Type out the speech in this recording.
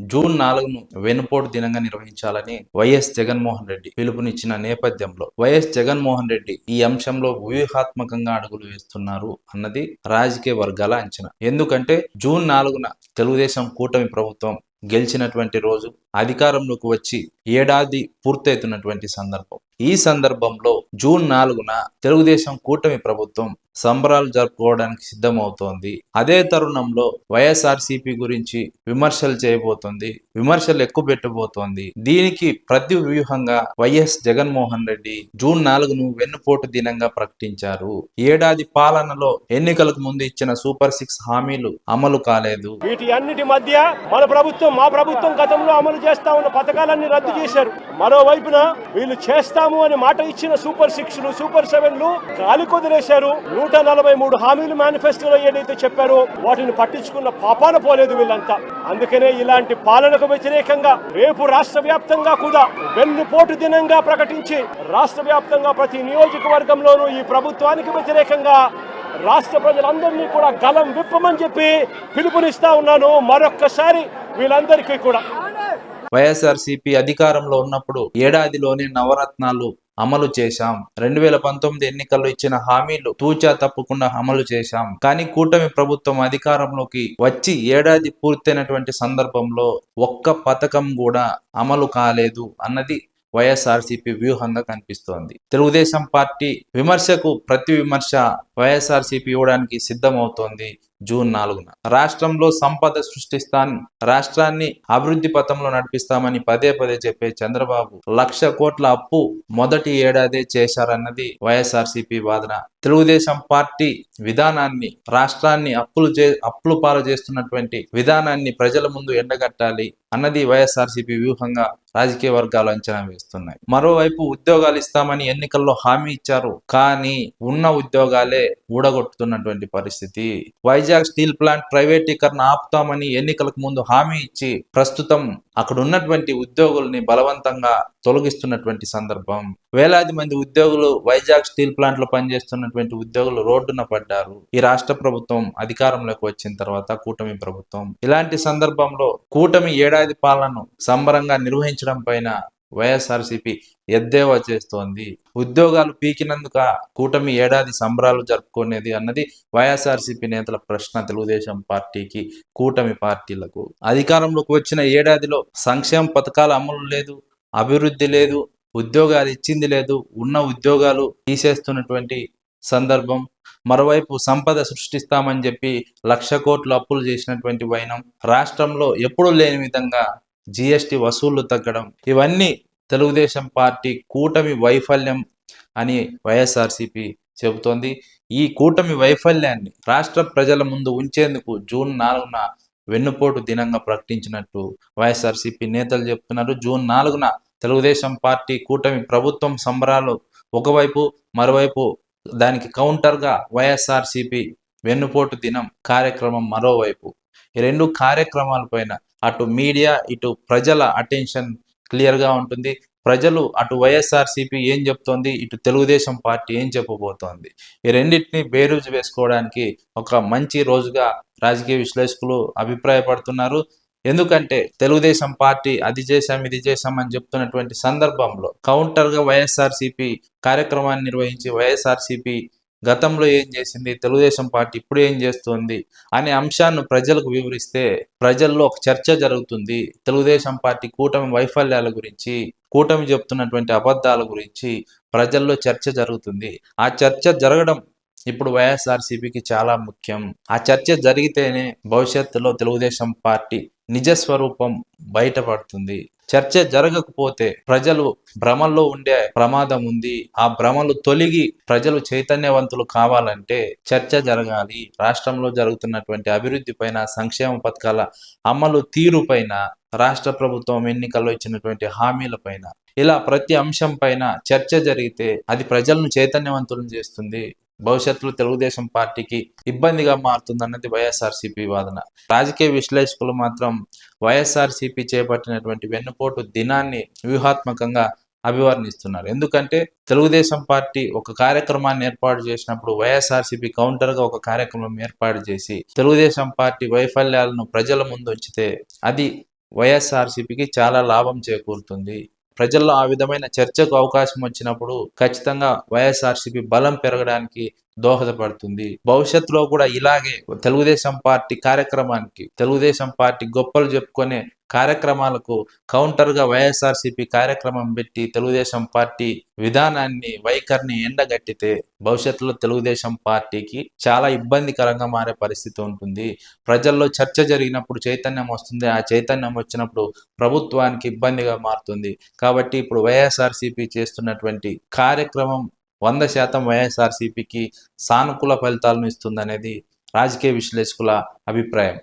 June నాలుగును వెనుపోటు దినంగా నిర్వహించాలని YS Jaganmohan Reddy పిలుపునిచ్చిన నేపథ్యంలో వైఎస్ జగన్మోహన్ రెడ్డి ఈ అంశంలో వ్యూహాత్మకంగా అడుగులు వేస్తున్నారు అన్నది రాజకీయ వర్గాల అంచనా. ఎందుకంటే జూన్ నాలుగున తెలుగుదేశం కూటమి ప్రభుత్వం గెలిచినటువంటి రోజు అధికారంలోకి వచ్చి ఏడాది పూర్తవుతున్నటువంటి సందర్భం. ఈ సందర్భంలో జూన్ నాలుగున తెలుగుదేశం కూటమి ప్రభుత్వం సంబరాలు జరుపుకోవడానికి సిద్ధమవుతోంది. అదే తరుణంలో వైఎస్ఆర్సీపీ గురించి విమర్శలు చేయబోతోంది. విమర్శలు ఎక్కువ పెట్టబోతోంది. దీనికి ప్రతి వ్యూహంగా వైఎస్ జగన్మోహన్ రెడ్డి జూన్ నాలుగును వెన్నుపోటు దినంగా ప్రకటించారు. ఏడాది పాలనలో ఎన్నికలకు ముందు ఇచ్చిన సూపర్ సిక్స్ హామీలు అమలు కాలేదు. వీటి అన్నిటి మధ్య మన ప్రభుత్వం మా ప్రభుత్వం గతంలో అమలు చేస్తా ఉన్న పథకాలన్నీ రద్దు చేశారు. మరోవైపున వీళ్ళు చేస్తాము అని మాట ఇచ్చిన సూపర్ సిక్స్ సూపర్ సెవెన్లు గాలి కుదిరేశారు నూట నలభై మూడు హామీలు మేనిఫెస్టోలో ఏదైతే చెప్పారో వాటిని పట్టించుకున్న పాపాన పోలేదు వీళ్ళంతా. అందుకనే ఇలాంటి పాలనకు వ్యతిరేకంగా రేపు రాష్ట్ర వ్యాప్తంగా కూడా వెన్నుపోటు దినంగా ప్రకటించి రాష్ట్ర వ్యాప్తంగా ప్రతి నియోజకవర్గంలోనూ ఈ ప్రభుత్వానికి వ్యతిరేకంగా రాష్ట్ర ప్రజలందరినీ కూడా గలం విప్పమని చెప్పి పిలుపునిస్తా ఉన్నాను. మరొక్కసారి వీళ్ళందరికీ కూడా. వైఎస్ఆర్సీపీ అధికారంలో ఉన్నప్పుడు ఏడాదిలోనే నవరత్నాలు అమలు చేశాం. రెండు వేల పంతొమ్మిది ఎన్నికల్లో ఇచ్చిన హామీలు తూచా తప్పకుండా అమలు చేశాం. కానీ కూటమి ప్రభుత్వం అధికారంలోకి వచ్చి ఏడాది పూర్తయినటువంటి సందర్భంలో ఒక్క పథకం కూడా అమలు కాలేదు అన్నది వైఎస్ఆర్సీపీ వ్యూహంగా కనిపిస్తోంది. తెలుగుదేశం పార్టీ విమర్శకు ప్రతి విమర్శ వైఎస్ఆర్సీపీ ఇవ్వడానికి సిద్ధమవుతోంది. జూన్ నాలుగున. రాష్ట్రంలో సంపద సృష్టిస్తాన్ రాష్ట్రాన్ని అభివృద్ధి పథంలో నడిపిస్తామని పదే పదే చెప్పే చంద్రబాబు లక్ష కోట్ల అప్పు మొదటి ఏడాదే చేశారన్నది వైఎస్ఆర్సీపీ వాదన. తెలుగుదేశం పార్టీ విధానాన్ని రాష్ట్రాన్ని అప్పులు చే అప్పులు పాలు చేస్తున్నటువంటి విధానాన్ని ప్రజల ముందు ఎండగట్టాలి అన్నది వైఎస్ఆర్సీపీ వ్యూహంగా రాజకీయ వర్గాలు అంచనా వేస్తున్నాయి. మరోవైపు ఉద్యోగాలు ఇస్తామని ఎన్నికల్లో హామీ ఇచ్చారు. కానీ ఉన్న ఉద్యోగాలే ఊడగొట్టుతున్నటువంటి పరిస్థితి. వైజాగ్ వైజాగ్ స్టీల్ ప్లాంట్ ప్రైవేటీకరణ ఆపుతామని ఎన్నికలకు ముందు హామీ ఇచ్చి ప్రస్తుతం అక్కడ ఉన్నటువంటి ఉద్యోగుల్ని బలవంతంగా తొలగిస్తున్నటువంటి సందర్భం. వేలాది మంది ఉద్యోగులు వైజాగ్ స్టీల్ ప్లాంట్లో పనిచేస్తున్నటువంటి ఉద్యోగులు రోడ్డున పడ్డారు. ఈ రాష్ట్ర ప్రభుత్వం అధికారంలోకి వచ్చిన తర్వాత కూటమి ప్రభుత్వం. ఇలాంటి సందర్భంలో కూటమి ఏడాది పాలనను సంబరంగా నిర్వహించడం పైన వైఎస్ఆర్సీపీ ఎద్దేవా చేస్తోంది. ఉద్యోగాలు పీకినందుక కూటమి ఏడాది సంబరాలు జరుపుకునేది అన్నది వైఎస్ఆర్సీపీ నేతల ప్రశ్న తెలుగుదేశం పార్టీకి కూటమి పార్టీలకు. అధికారంలోకి వచ్చిన ఏడాదిలో సంక్షేమ పథకాల అమలు లేదు అభివృద్ధి లేదు ఉద్యోగాలు ఇచ్చింది లేదు ఉన్న ఉద్యోగాలు తీసేస్తున్నటువంటి సందర్భం. మరోవైపు సంపద సృష్టిస్తామని చెప్పి లక్ష కోట్లు అప్పులు చేసినటువంటి వైనం రాష్ట్రంలో ఎప్పుడూ లేని విధంగా జిఎస్టి వసూళ్ళు తగ్గడం ఇవన్నీ తెలుగుదేశం పార్టీ కూటమి వైఫల్యం అని వైఎస్ఆర్సీపీ చెబుతోంది. ఈ కూటమి వైఫల్యాన్ని రాష్ట్ర ప్రజల ముందు ఉంచేందుకు జూన్ నాలుగున వెన్నుపోటు దినంగా ప్రకటించినట్టు వైఎస్ఆర్సిపి నేతలు చెప్తున్నారు జూన్ నాలుగున తెలుగుదేశం పార్టీ కూటమి ప్రభుత్వం సంబరాలు ఒకవైపు మరోవైపు దానికి కౌంటర్గా వైఎస్ఆర్సీపీ వెన్నుపోటు దినం కార్యక్రమం మరోవైపు. ఈ రెండు కార్యక్రమాలపైన అటు మీడియా ఇటు ప్రజల అటెన్షన్ క్లియర్గా ఉంటుంది. ప్రజలు అటు వైఎస్ఆర్సీపీ ఏం చెప్తోంది ఇటు తెలుగుదేశం పార్టీ ఏం చెప్పబోతోంది. ఈ రెండింటిని బేరూజు వేసుకోవడానికి ఒక మంచి రోజుగా రాజకీయ విశ్లేషకులు అభిప్రాయపడుతున్నారు. ఎందుకంటే తెలుగుదేశం పార్టీ అది చేశాం ఇది చేశాం అని చెప్తున్నటువంటి సందర్భంలో కౌంటర్గా వైఎస్ఆర్సీపీ కార్యక్రమాన్ని నిర్వహించి వైఎస్ఆర్సీపీ గతంలో ఏం చేసింది? తెలుగుదేశం పార్టీ ఇప్పుడు ఏం చేస్తుంది? అనే అంశాన్ని ప్రజలకు వివరిస్తే ప్రజల్లో ఒక చర్చ జరుగుతుంది. తెలుగుదేశం పార్టీ కూటమి వైఫల్యాల గురించి కూటమి చెప్తున్నటువంటి అబద్ధాల గురించి ప్రజల్లో చర్చ జరుగుతుంది. ఆ చర్చ జరగడం ఇప్పుడు వైఎస్ఆర్సీపీకి చాలా ముఖ్యం. ఆ చర్చ జరిగితేనే భవిష్యత్తులో తెలుగుదేశం పార్టీ నిజ స్వరూపం బయటపడుతుంది. చర్చ జరగకపోతే ప్రజలు భ్రమల్లో ఉండే ప్రమాదం ఉంది. ఆ భ్రమలు తొలగి ప్రజలు చైతన్యవంతులు కావాలంటే చర్చ జరగాలి. రాష్ట్రంలో జరుగుతున్నటువంటి అభివృద్ధి పైన సంక్షేమ పథకాల అమలు తీరు పైన రాష్ట్ర ప్రభుత్వం ఎన్నికల్లో ఇచ్చినటువంటి హామీల పైన. ఇలా ప్రతి అంశం పైన చర్చ జరిగితే అది ప్రజలను చైతన్యవంతులను చేస్తుంది. భవిష్యత్తులో తెలుగుదేశం పార్టీకి ఇబ్బందిగా మారుతుందన్నది వైఎస్ఆర్సీపీ వాదన. రాజకీయ విశ్లేషకులు మాత్రం వైఎస్ఆర్సీపీ చేపట్టినటువంటి వెన్నుపోటు దినాన్ని వ్యూహాత్మకంగా అభివర్ణిస్తున్నారు. ఎందుకంటే తెలుగుదేశం పార్టీ ఒక కార్యక్రమాన్ని ఏర్పాటు చేసినప్పుడు వైఎస్ఆర్సీపీ కౌంటర్గా ఒక కార్యక్రమం ఏర్పాటు చేసి తెలుగుదేశం పార్టీ వైఫల్యాలను ప్రజల ముందు ఉంచితే అది వైఎస్ఆర్సీపీకి చాలా లాభం చేకూరుతుంది. ప్రజల్లో ఆ విధమైన చర్చకు అవకాశం వచ్చినప్పుడు ఖచ్చితంగా వైఎస్ఆర్సీపీ బలం పెరగడానికి దోహదపడుతుంది. భవిష్యత్తులో కూడా ఇలాగే తెలుగుదేశం పార్టీ కార్యక్రమానికి తెలుగుదేశం పార్టీ గొప్పలు చెప్పుకునే కార్యక్రమాలకు కౌంటర్గా వైఎస్ఆర్సీపీ కార్యక్రమం పెట్టి తెలుగుదేశం పార్టీ విధానాన్ని వైఖరిని ఎండగట్టితే భవిష్యత్తులో తెలుగుదేశం పార్టీకి చాలా ఇబ్బందికరంగా మారే పరిస్థితి ఉంటుంది. ప్రజల్లో చర్చ జరిగినప్పుడు చైతన్యం వస్తుంది. ఆ చైతన్యం వచ్చినప్పుడు ప్రభుత్వానికి ఇబ్బందిగా మారుతుంది. కాబట్టి ఇప్పుడు వైఎస్ఆర్సీపీ చేస్తున్నటువంటి కార్యక్రమం వంద శాతం వైఎస్ఆర్సీపీకి సానుకూల ఫలితాలను ఇస్తుందనేది రాజకీయ విశ్లేషకుల అభిప్రాయం.